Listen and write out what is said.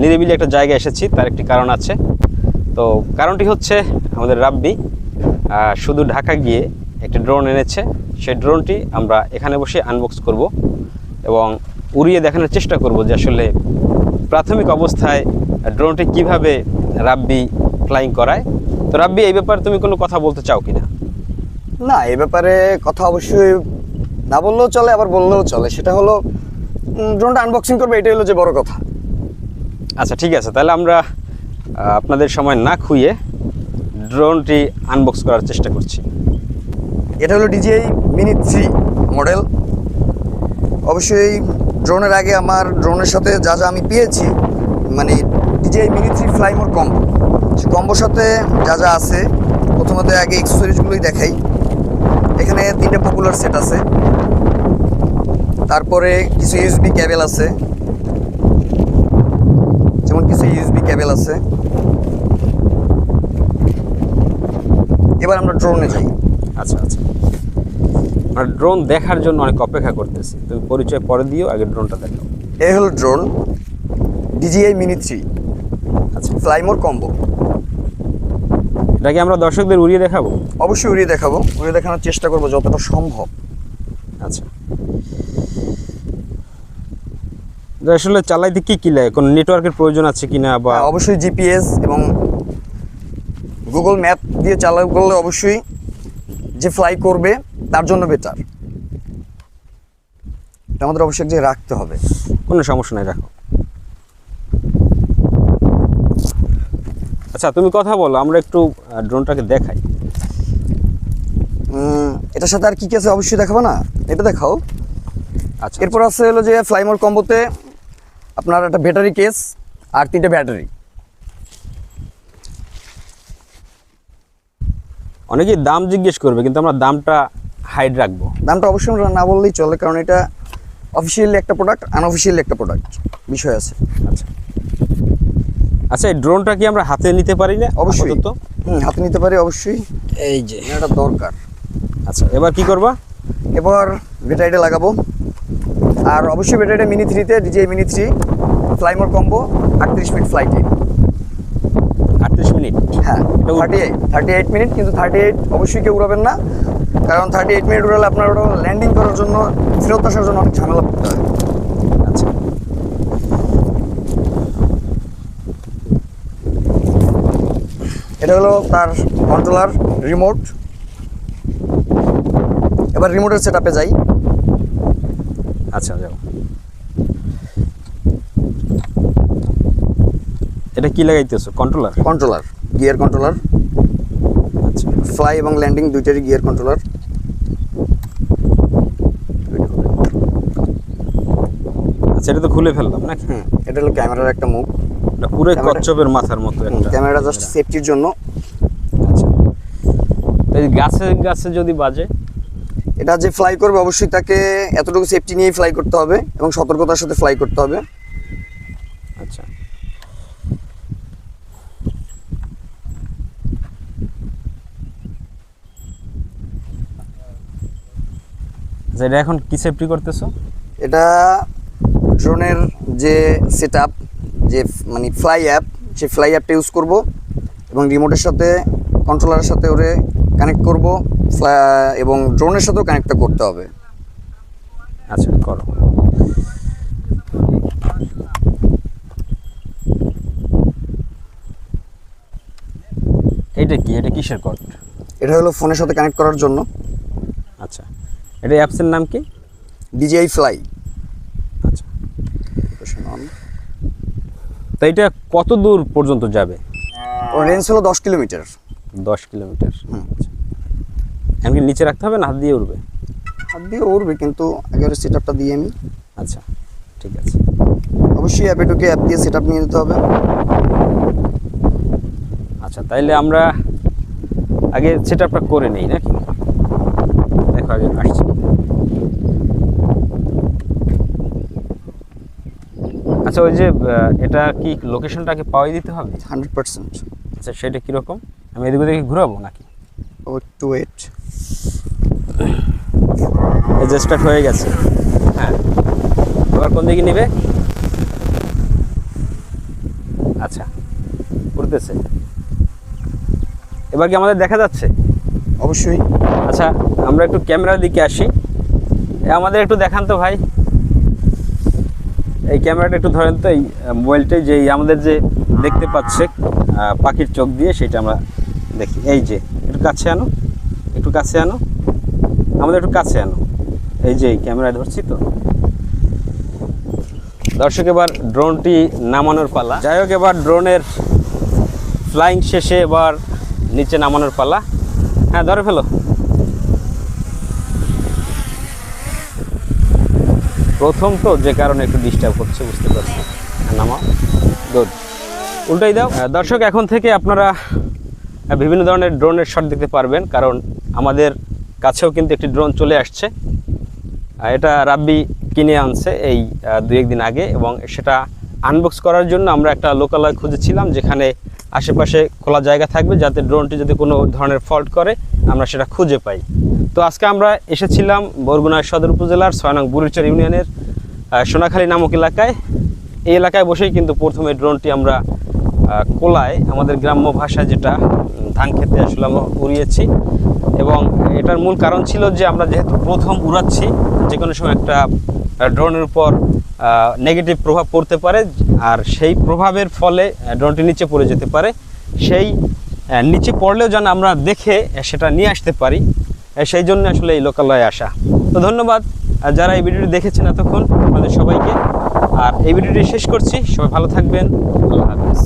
নিরিবিলি একটা জায়গায় এসেছি, তার একটি কারণ আছে। তো কারণটি হচ্ছে আমাদের রাব্বি শুধু ঢাকা গিয়ে একটি ড্রোন এনেছে। সেই ড্রোনটি আমরা এখানে বসে আনবক্স করব এবং উড়িয়ে দেখানোর চেষ্টা করব যে আসলে প্রাথমিক অবস্থায় ড্রোনটি কীভাবে রাব্বি ফ্লাইং করায়। তো রাব্বি, এই ব্যাপারে তুমি কোনো কথা বলতে চাও কি না না এই ব্যাপারে কথা অবশ্যই না বললেও চলে, আবার বললেও চলে। সেটা হলো ড্রোনটা আনবক্সিং করবে, এটাই হলো যে বড় কথা। আচ্ছা ঠিক আছে, তাহলে আমরা আপনাদের সময় না খুইয়ে ড্রোনটি আনবক্স করার চেষ্টা করছি। এটা হলো ডিজিআই মিনি থ্রি মডেল অবশ্যই ড্রোনের আগে আমার ড্রোনের সাথে যা যা আমি পেয়েছি মানে DJI mini three fly more combo সে কম্বোর সাথে যা যা আছে, প্রথমত আগে এক্সেসরিজগুলোই দেখাই। এখানে তিনটে পপুলার সেট আছে। তারপরে কিছু ইউএসবি ক্যাবেল আছে যেমন কিছু ইউএসবি আছে। এবার আমরা ড্রোনে যাই। আচ্ছা আচ্ছা। আর ড্রোন দেখার জন্য অনেক অপেক্ষা করতেছি। তুমি পরিচয় পরে দিও আগে ড্রোনটা দেখো এ হলো ড্রোন ডিজিআই মিনি থ্রি আচ্ছা। ফ্লাইমোর কম্বো এটাকে আমরা দর্শকদের উড়িয়ে দেখাবো? অবশ্যই উড়িয়ে দেখাবো। উড়িয়ে দেখানোর চেষ্টা করব যতটা সম্ভব। আচ্ছা। আসলে চালাইতে কি কি লাগে? কোনো নেটওয়ার্কের প্রয়োজন আছে কিনা বা হ্যাঁ, অবশ্যই জিপিএস এবং গুগল ম্যাপ দিয়ে চালাও করলে অবশ্যই যে ফ্লাই করবে তার জন্য বেটার আমাদের অবশ্যই যে রাখতে হবে। কোনো সমস্যা নাই রাখো। আচ্ছা তুমি কথা বলো আমরা একটু ড্রোনটাকে দেখাই। এটার সাথে আর কি কি আছে অবশ্যই দেখাবো না? এটা দেখাও। আচ্ছা এরপর আছে হলো যে ফ্লাইমোর কম্বোতে আপনার একটা ব্যাটারি কেস আর তিনটে ব্যাটারি অনেকেই দাম জিজ্ঞেস করবে কিন্তু আমরা দামটা হাইড রাখব। দামটা অবশ্যই আমরা না বললেই চলে কারণ এটা অফিসিয়ালি একটা প্রোডাক্ট আনঅফিসিয়ালি একটা প্রোডাক্ট বিষয় আছে। আচ্ছা। আচ্ছা এই ড্রোনটা কি আমরা হাতে নিতে পারি না অবশ্যই। তো হুম হাতে নিতে পারি অবশ্যই। এই যে এটা দরকার। আচ্ছা এবার কি করবা? এবার ব্যাটারিটা লাগাবো। আর অবশ্যই ব্যাটারিটা মিনি থ্রিতে DJI mini three fly more combo আটত্রিশ মিনিট ফ্লাইটে আটত্রিশ মিনিট? হ্যাঁ thirty eight thirty eight minute কিন্তু থার্টি এইট অবশ্যই কেউ উড়াবেন না। কারণ থার্টি এইট মিনিট উড়ালে আপনার ওটা ল্যান্ডিং করার জন্য ফেরত আসার জন্য অনেক ঝামেলা পড়তে হয়। আচ্ছা। এটা হলো তার কন্ট্রোলার রিমোট এবার রিমোটের সেট আপে যাই। আচ্ছা যাও। এটা কি লাগাইতেছো? কন্ট্রোলার কন্ট্রোলার গিয়ার কন্ট্রোলার আচ্ছা। ফ্লাই এবং ল্যান্ডিং দুইটারই গিয়ার কন্ট্রোলার আচ্ছা এটা তো খুলে ফেললাম নাকি? হুম এটা হলো ক্যামেরার একটা মুখ। এটা পুরো ক্যামেরা- কচ্ছপের মাথার মতো একটা। ক্যামেরাটা জাস্ট সেফটির জন্য। আচ্ছা। এই গাছে গাছে যদি বাজে এটা যে ফ্লাই করবে অবশ্যই তাকে এতটুকু সেফটি নিয়েই ফ্লাই করতে হবে এবং সতর্কতার সাথে ফ্লাই করতে হবে। আচ্ছা। আচ্ছা এটা এখন কি সেফটি করতেছো? এটা ড্রোনের যে সেট যে মানে ফ্লাই অ্যাপ সেই ফ্লাই অ্যাপটা ইউজ করব এবং রিমোটের সাথে কন্ট্রোলারের সাথে ওরে কানেক্ট করব। এবং ড্রোনের সাথেও কানেক্টটা করতে হবে। আচ্ছা করো। এটা কি? এটা কিসের কড এটা হলো ফোনের সাথে কানেক্ট করার জন্য। আচ্ছা। এটা অ্যাপসের নাম কি? DJI fly. আচ্ছা। তো এটা কত দূর পর্যন্ত যাবে? ওর রেঞ্জ হলো দশ কিলোমিটার। দশ কিলোমিটার। আচ্ছা। এমনকি নিচে রাখতে হবে না? হাত দিয়ে উড়বে? হাত দিয়ে উড়বে কিন্তু আগে সেট আপটা দিয়ে আমি আচ্ছা ঠিক আছে। অবশ্যই অ্যাপে ঢুকে অ্যাপ দিয়ে সেট আপ নিয়ে নিতে হবে। আচ্ছা তাইলে আমরা আগে সেট আপটা করে নেই নাকি? দেখো আগে আসছি। আচ্ছা ওই যে এটা কি লোকেশনটাকে পাওয়াই দিতে হবে? হান্ড্রেড পার্সেন্ট আচ্ছা সেটা কীরকম? আমি এদিকে ওদিকে ঘুরাবো নাকি? ও টু ওয়েট স্টার্ট হয়ে গেছে। হ্যাঁ। এবার কোন দিকে নেবে? আচ্ছা উঠতেছে এবার কি আমাদের দেখা যাচ্ছে? অবশ্যই। আচ্ছা আমরা একটু ক্যামেরার দিকে আসি। আমাদের একটু দেখান তো ভাই। এই ক্যামেরাটা একটু ধরেন তো এই মোবাইলটাই যে এই আমাদের যে দেখতে পাচ্ছে পাখির চোখ দিয়ে সেটা আমরা দেখি। এই যে একটু কাছে আনো একটু কাছে আনো। আমাদের একটু কাছে আনো। এই যে ক্যামেরা ধরছি তো। দর্শক এবার ড্রোনটি নামানোর পালা। যাই হোক এবার ড্রোনের ফ্লাইং শেষে এবার নিচে নামানোর পালা। হ্যাঁ ধরে ফেলো। প্রথম তো যে কারণে একটু ডিস্টার্ব হচ্ছে বুঝতে পারছি। হ্যাঁ, নামাও। গুড উল্টাই দাও। দর্শক এখন থেকে আপনারা বিভিন্ন ধরনের ড্রোনের শট দেখতে পারবেন কারণ আমাদের কাছেও কিন্তু একটি ড্রোন চলে আসছে। এটা রাব্বি কিনে আনছে এই দু একদিন আগে এবং সেটা আনবক্স করার জন্য আমরা একটা লোকালয় খুঁজেছিলাম যেখানে আশেপাশে খোলা জায়গা থাকবে যাতে ড্রোনটি যদি কোনো ধরনের ফল্ট করে, আমরা সেটা খুঁজে পাই। তো আজকে আমরা এসেছিলাম বরগুনা সদর উপজেলার ছয় নং বুড়িচর ইউনিয়নের সোনাখালী নামক এলাকায়। এই এলাকায় বসেই কিন্তু প্রথমে ড্রোনটি আমরা কোলায়, আমাদের গ্রাম্য ভাষা যেটা ধান খেতে আসলে আমরা উড়িয়েছি। এবং এটার মূল কারণ ছিল যে আমরা যেহেতু প্রথম উড়াচ্ছি যে কোনো সময় একটা ড্রোনের উপর নেগেটিভ প্রভাব পড়তে পারে আর সেই প্রভাবের ফলে ড্রোনটি নিচে পড়ে যেতে পারে। সেই নিচে পড়লেও যেন আমরা দেখে সেটা নিয়ে আসতে পারি সেই জন্য আসলে এই লোকালয়ে আসা। তো ধন্যবাদ যারা এই ভিডিওটি দেখেছেন এতক্ষণ, আপনাদের সবাইকে। আর এই ভিডিওটি শেষ করছি, সবাই ভালো থাকবেন, আল্লাহ হাফিজ।